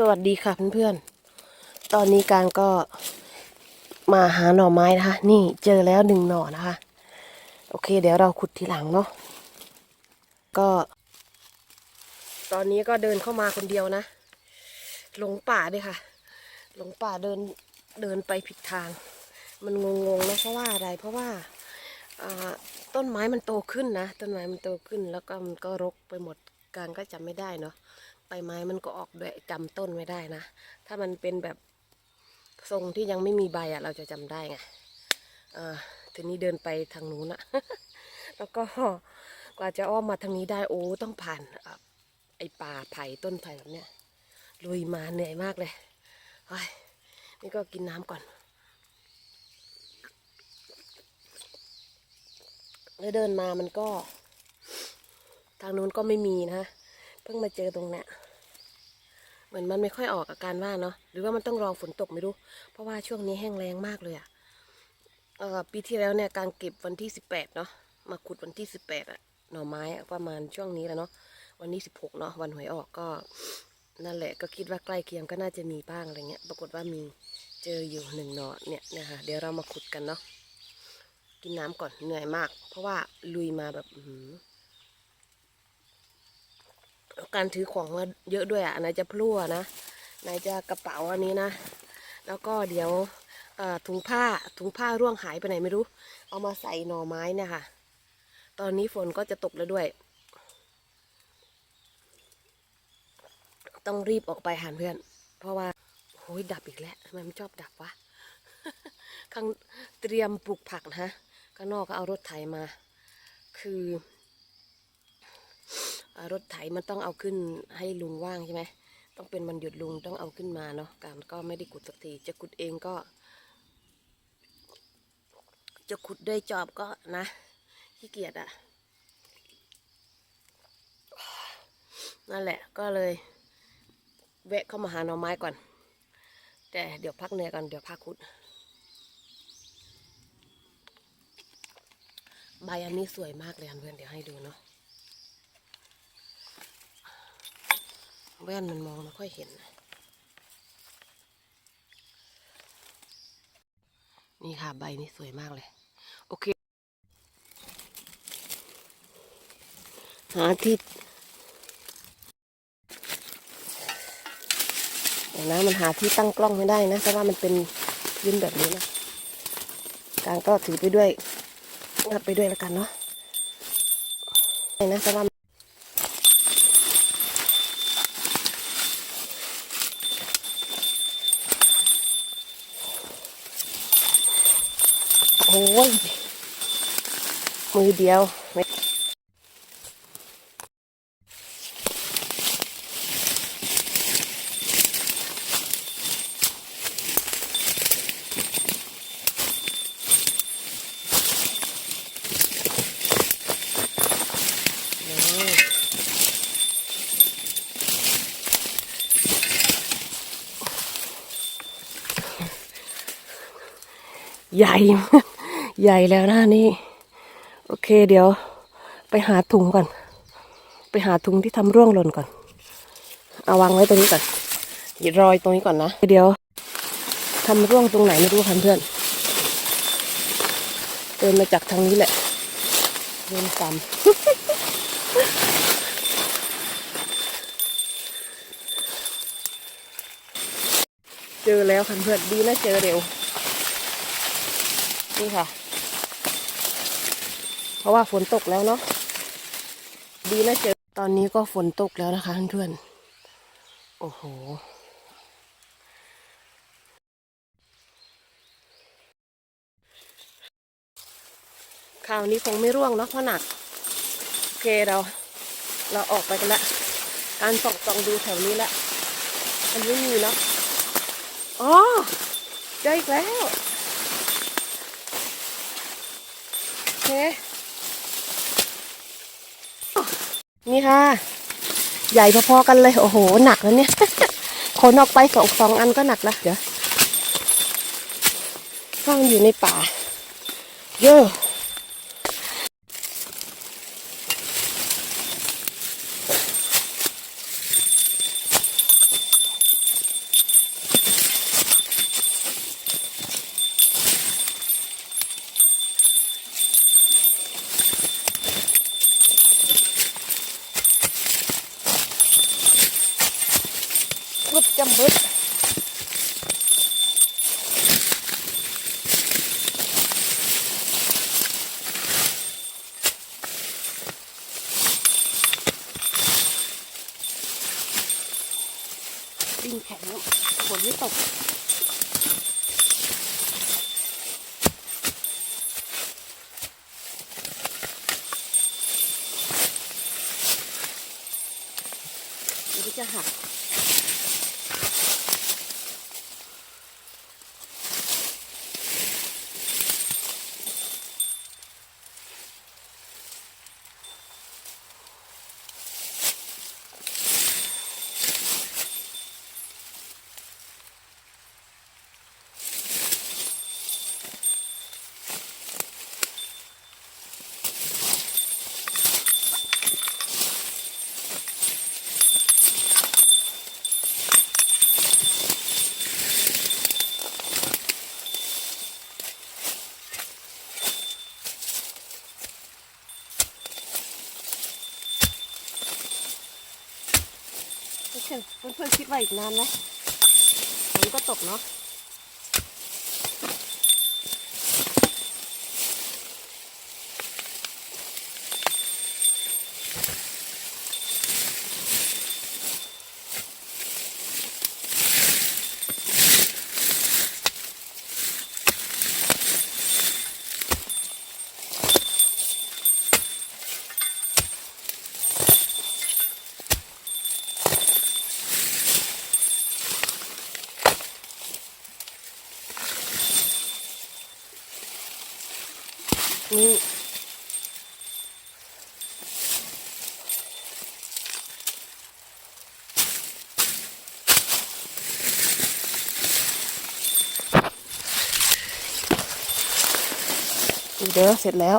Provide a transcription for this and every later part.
สวัสดีค่ะเพื่อนๆ ตอนนี้การก็มาหาหน่อไม้นะคะ นี่เจอแล้วหนึ่งหน่อนะคะ โอเค เดี๋ยวเราขุดทีหลังเนาะ ก็ ตอนนี้ก็เดินเข้ามาคนเดียวนะ หลงป่าด้วยค่ะ หลงป่าเดินเดินไปผิดทาง มันงงๆนะเพราะว่าอะไร เพราะว่าอ่าต้นไม้มันโตขึ้นนะ ต้นไม้มันโตขึ้น แล้วก็มันก็รกไปหมด การก็จำไม่ได้เนาะ ใบไม้มันก็ออกด้วยจำต้นไม่ได้นะ ถ้ามันเป็นแบบทรงที่ยังไม่มีใบอะเราจะจำได้ไงเออทีนี้เดินไปทางนู้นอะแล้วก็กว่าจะอ้อมมาทางนี้ได้โอ้ต้องผ่านอไอป่าไผ่ต้นไผ่แบบเนี้ยลุยมาเหนื่อยมากเลยเฮ้ยนี่ก็กินน้ำก่อนแล้วเดินมามันก็ ทางนู้นก็ไม่มีนะ พิ่งมาเจอตรงเนี้ยเหมือนมันไม่ค่อยออกอาการว่าเนาะหรือว่ามันต้องรอฝนตกไม่รู้ เพราะว่าช่วงนี้แห้งแล้งมากเลยอะเออปีที่แล้วเนี่ยการเก็บวันที่สิบแปดเนาะมาขุดวันที่สิบแปดอะหน่อไม้อะประมาณช่วงนี้แล้วเนาะวันนี้สิบหกเนาะวันหวยออกก็นั่นแหละก็คิดว่าใกล้เคียงก็น่าจะมีบ้างอะไรเงี้ย ปรากฏว่ามีเจออยู่หนึ่งหน่อเนี่ยนะคะเดี๋ยวเรามาขุดกันเนาะกินน้ำก่อนเหนื่อยมาก เพราะว่าลุยมาแบบอื การถือของมาเยอะด้วยอะไหนจะพลั่วนะไหนจะกระเป๋าอันนี้นะ แล้วก็เดี๋ยวถุงผ้าถุงผ้าร่วงหายไปไหนไม่รู้ เอามาใส่หน่อไม้เนี่ยค่ะ ตอนนี้ฝนก็จะตกแล้วด้วย ต้องรีบออกไปหาเพื่อน เพราะว่าโอ้ยดับอีกแล้วทำไมไมันชอบดับวะข้างเตรียมปลูกผักนะฮะข้างนอกก็เอารถไถมา คือ รถไถมันต้องเอาขึ้นให้ลุงว่างใช่ไหมต้องเป็นมันหยุดลุงต้องเอาขึ้นมาเนาะการก็ไม่ได้ขุดสักทีจะขุดเองก็ จะขุดด้วยจอบก็นะขี้เกียจอะนั่นแหละก็เลยแวะเข้ามาหาหน่อไม้ก่อน แต่เดี๋ยวพักเหนื่อยก่อนเดี๋ยวพักขุดใบอันนี้สวยมากเลยอันเพื่อนเดี๋ยวให้ดูเนาะ แว่นมันมองไม่ค่อยเห็นนะนี่ค่ะใบนี้สวยมากเลย โอเค หาที่เดี๋ยวนะ มันหาที่ตั้งกล้องไม่ได้นะเพราะว่ามันเป็นพื้นแบบนี้นะการก็ถือไปด้วยงับไปด้วยแล้วกันเนาะนะเพราะว่า โอ้ยมือเดียวไม่โอ้ยใหญ่มาก ใหญ่แล้วนะนี่ โอเคเดี๋ยวไปหาถุงก่อน ไปหาถุงที่ทำร่วงหล่นก่อน เอาวางไว้ตรงนี้ก่อนหยิบรอยตรงนี้ก่อนนะ เดี๋ยวทำร่วงตรงไหนไม่รู้ค่ะเพื่อนเดินมาจากทางนี้แหละเดินตามเจอแล้วค่ะเพื่อนดีนะเจอเร็ว นี่ค่ะ เพราะว่าฝนตกแล้วเนาะดีนะเจอตอนนี้ก็ฝนตกแล้วนะคะเพื่อนโอ้โหคราวนี้คงไม่ร่วงเนาะเพราะหนักโอเคเราเราออกไปกันละ การส่องส่องดูแถวนี้ละมันไม่มีเนาะอ๋อเจออีกแล้วโอเค นี่ค่ะ ใหญ่พอๆกันเลย โอ้โห หนักแล้วเนี่ยขนออกไปสองสองอันก็หนักแล้วเดี๋ยวข้างอยู่ในป่า เยอะ บึดจำบึดดินแข็งฝนไม่ตกจะหัก เพื่อนเพื่อนๆคิดว่าอีกนานไหมฝนก็ตกเนาะ นี่เดี๋ยวเสร็จแล้ว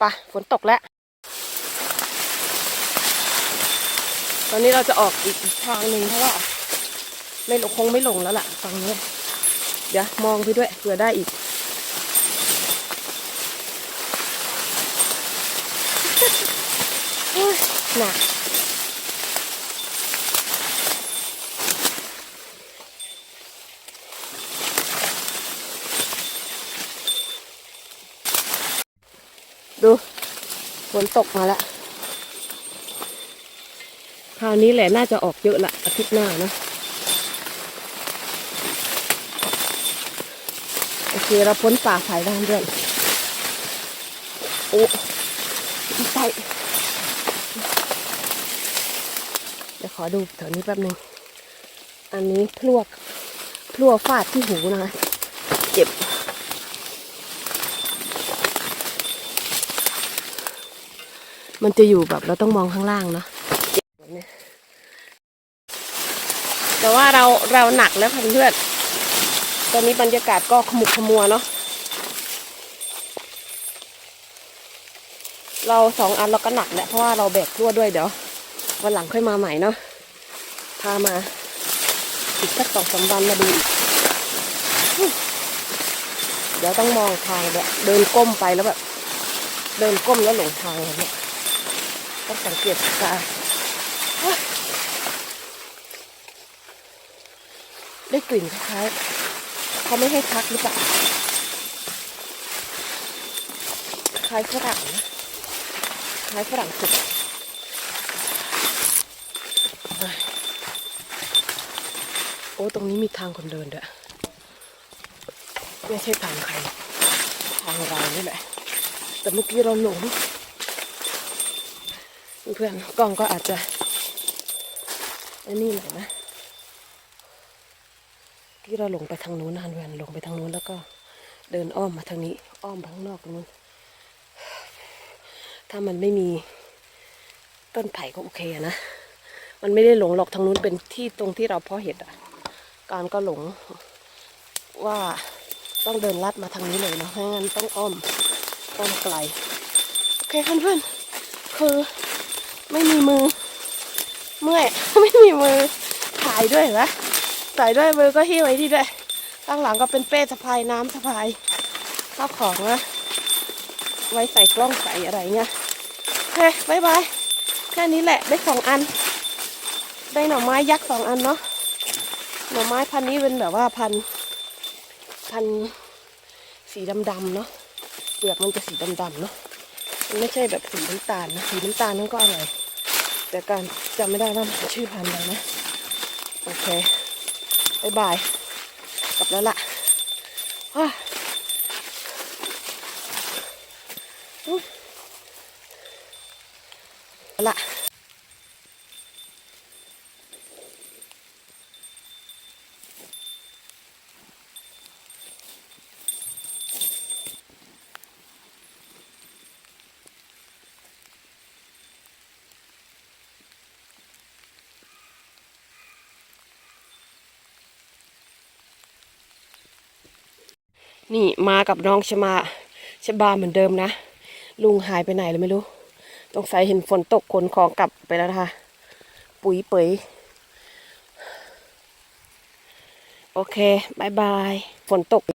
ปะฝนตกแล้ว อนนี้เราจะออกอีกทางหนึ่งเพราะว่า ไม่หลงคงไม่หลงแล้วล่ะฝั่งนี้เดี๋ยวมองไปด้วยเผื่อได้อีกโอ้ยหนักดูฝนตกมาแล้ว คราวนี้แหละน่าจะออกเยอะละอาทิตย์หน้านะโอเคเราพ้นป่าสายด้านด้วยโอ้อีไตเดี๋ยวขอดูแถวนี้แป๊บนึง อันนี้พลวกพลวกฟาดที่หูนะคะเจ็บมันจะอยู่แบบเราต้องมองข้างล่างนะ เนาะแต่ว่าเราเราหนักแล้วค่ะเพื่อนตอนนี้บรรยากาศก็ขมุกขมัวเนาะเราสองอันเราก็หนักแหละเพราะว่าเราแบกรั่วด้วยเดี๋ยววันหลังค่อยมาใหม่เนาะพามาอีกสักสองสามวันมาดูเดี๋ยวต้องมองทางแบบเดินก้มไปแล้วแบบ เดินก้มแล้วหลงทางเนี้ยต้องสังเกตตา ได้กลิ่นคล้ายเขาไม่ให้พักหรือเปล่าคล้ายฝรั่งนะคล้ายฝรั่งสุกโอ้ ตรงนี้มีทางคนเดินด้วยไม่ใช่ทางใคร ทางเรานี่แหละ แต่เมื่อกี้เราหลงเพื่อนกล้องก็อาจจะอันนี้หน่อยนะ ที่เราลงไปทางนู้นนะเวนลงไปทางนู้นแล้วก็เดินอ้อมมาทางนี้ อ้อมไปข้างนอกตรงนู้น ถ้ามันไม่มีต้นไผ่ก็โอเคนะ มันไม่ได้หลงหรอกทางนู้นเป็นที่ตรงที่เราเพาะเห็ดอะ การก็หลงว่าต้องเดินลัดมาทางนี้เลยเนาะไม่งั้นต้องอ้อมอ้อมไกล โอเคเพื่อนๆ คือไม่มีมือ เมื่อย ไม่มีมือถ่ายด้วยเห รอถ่ด้วยมือก็หิ้วไว้ที่ด้วยข้างหลังก็เป็นเป้สะพายน้ำสะพายข้าวของนะไว้ใส่กล้องใส่อะไรเงี้ยโอเคบายบายแค่นี้แหละได้สองอัน ได้หน่อไม้ยักษ์สองอันเนาะหน่อไม้พันนี้เป็นแบบว่าพันพันสีดำๆเนาะเปลือกมันจะสีดำๆเนาะมันไม่ใช่แบบสีน้ำตาลนะสีน้ำตาลนั่นก็อร่อยแต่การจำไม่ได้ว่ามันชื่อพันธุ์อะไรนะโอเคายบาย กลับแล้วล่ะอ้าอุ๊ยเอาละ นี่มากับน้องชมาชบาเหมือนเดิมนะ ลุงหายไปไหนเลยไม่รู้ต้องใส่เห็นฝนตกขนของกลับไปแล้วนะคะ ปุ๋ยเปยโอเคบายบาย ฝนตก